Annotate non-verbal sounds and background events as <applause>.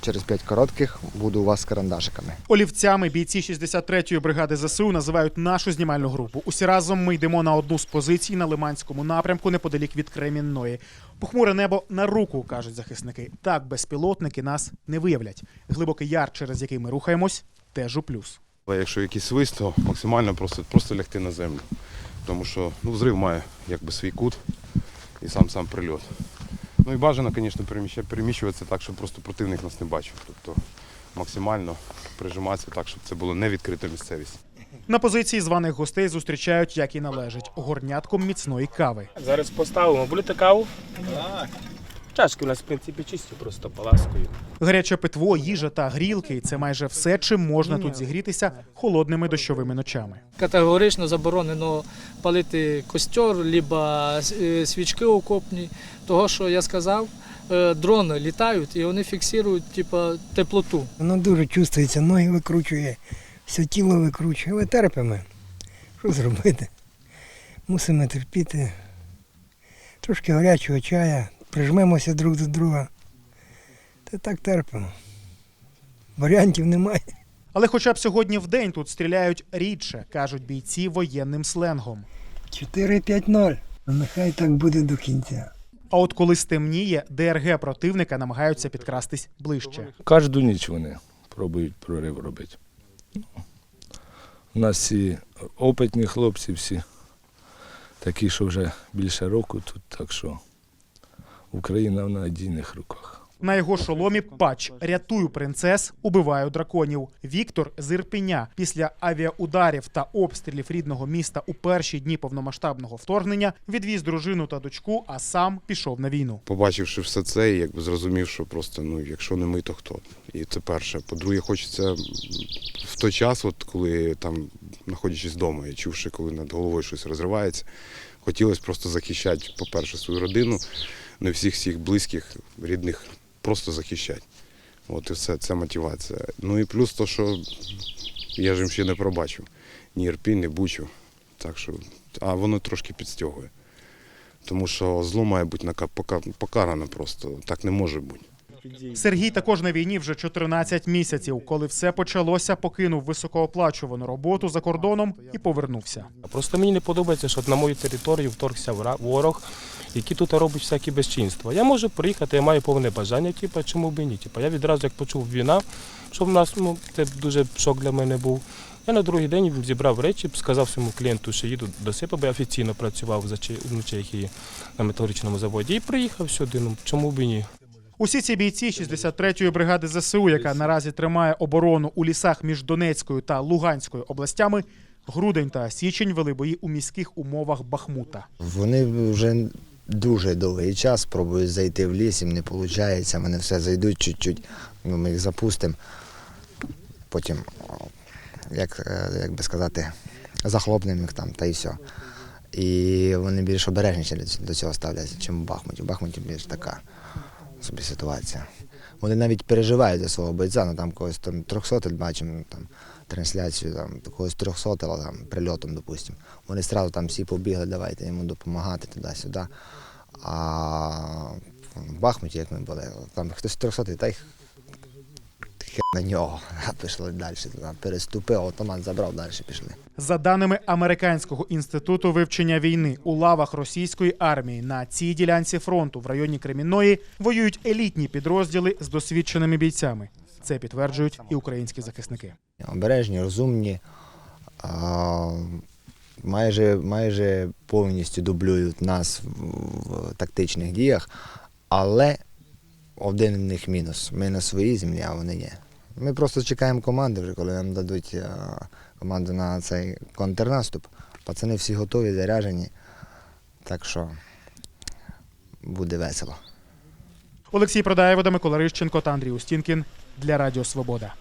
через 5 коротких буду у вас з карандашиками. Олівцями бійці 63-ї бригади ЗСУ називають нашу знімальну групу. Усі разом ми йдемо на одну з позицій на Лиманському напрямку неподалік від Кремінної. Похмуре небо на руку, кажуть захисники. Так безпілотники нас не виявлять. Глибокий яр, через який ми рухаємось, теж у плюс. Але якщо якийсь свист, то максимально просто, просто лягти на землю. Тому що ну, взрив має якби свій кут і сам сам прильот. Ну і бажано, звісно, переміща- переміщуватися так, щоб просто противник нас не бачив. Тобто максимально прижиматися так, щоб це було не відкрита місцевість. На позиції званих гостей зустрічають, як і належить, горнятком міцної кави. Зараз поставимо. Будете каву? Так. Чашки у нас, в принципі, чисті, просто поласкою. Гаряче питво, їжа та грілки це майже все, чим можна тут зігрітися холодними дощовими ночами. Категорично заборонено палити костер, либо е, свічки окопні. Того, що я сказав, е, дрони літають і вони фіксують типу, теплоту. Воно дуже чувствується, ноги викручує, все тіло викручує, але терпимо. Що зробити? Мусимо терпіти. Трошки гарячого чая, прижмемося друг до друга. Та так терпимо. Варіантів немає. Але хоча б сьогодні в день тут стріляють рідше, кажуть бійці воєнним сленгом. 4-5-0. Ну, Нехай так буде до кінця. А от коли стемніє, ДРГ противника намагаються підкрастись ближче. Кожну ніч вони пробують прорив робити. У нас всі опитні хлопці, всі такі, що вже більше року тут, так що Україна в надійних руках. На його шоломі патч рятую принцес, убиваю драконів. Віктор з Ірпеня після авіаударів та обстрілів рідного міста у перші дні повномасштабного вторгнення відвіз дружину та дочку, а сам пішов на війну. Побачивши все це, якби зрозумів, що просто ну, якщо не ми, то хто. І це перше. По-друге, хочеться в той час, от коли там, знаходячись вдома, і чувши, коли над головою щось розривається, хотілося просто захищати, по-перше, свою родину, не всіх всіх близьких, рідних, просто захищати. От і все, це мотивація. Ну і плюс то, що я ж їм ще не пробачив. Ні Ірпінь, ні Бучу. Так що, а воно трошки підстягує. Тому що зло має бути покарано просто. Так не може бути. Сергій також на війні вже 14 місяців. Коли все почалося, покинув високооплачувану роботу за кордоном і повернувся. Просто мені не подобається, що на мою територію вторгся ворог, який тут робить всякі безчинства. Я можу приїхати, я маю повне бажання, типу, чому б і ні. Типу, я відразу, як почув війна, що в нас ну, це дуже шок для мене був. Я на другий день зібрав речі, сказав своєму клієнту, що їду до себе, бо я офіційно працював за Че- Чехії на металургічному заводі. І приїхав сюди. Ну чому б і ні? Усі ці бійці 63-ї бригади ЗСУ, яка наразі тримає оборону у лісах між Донецькою та Луганською областями, грудень та січень вели бої у міських умовах Бахмута. Вони вже дуже довгий час пробують зайти в ліс, їм не виходить, вони все зайдуть чуть-чуть, ну, ми їх запустимо. Потім, як, е, як би сказати, захлопнемо їх там та і все. І вони більш обережніше до- цього ставляться, ніж у Бахмуті. У Бахмуті більш така собі ситуація. Вони навіть переживають за свого бойця, ну там когось там 300 бачимо там трансляцію, там когось 300 там прильотом, допустимо. Вони одразу там всі побігли, давайте йому допомагати туди-сюди. А в Бахмуті, як ми були, там хтось 300 та й на нього. <laughs> Пішли далі. Переступив, автомат забрав, далі пішли. За даними Американського інституту вивчення війни, у лавах російської армії на цій ділянці фронту в районі Кремінної воюють елітні підрозділи з досвідченими бійцями. Це підтверджують і українські захисники. обережні, розумні, майже, майже повністю дублюють нас в, в тактичних діях, але один в них мінус. Ми на своїй землі, а вони ні. Ми просто чекаємо команди, вже коли нам дадуть команду на цей контрнаступ. Пацани всі готові, заряжені. Так що буде весело. Олексій Продаєв, Микола Рищенко та Андрій Устінкін для Радіо Свобода.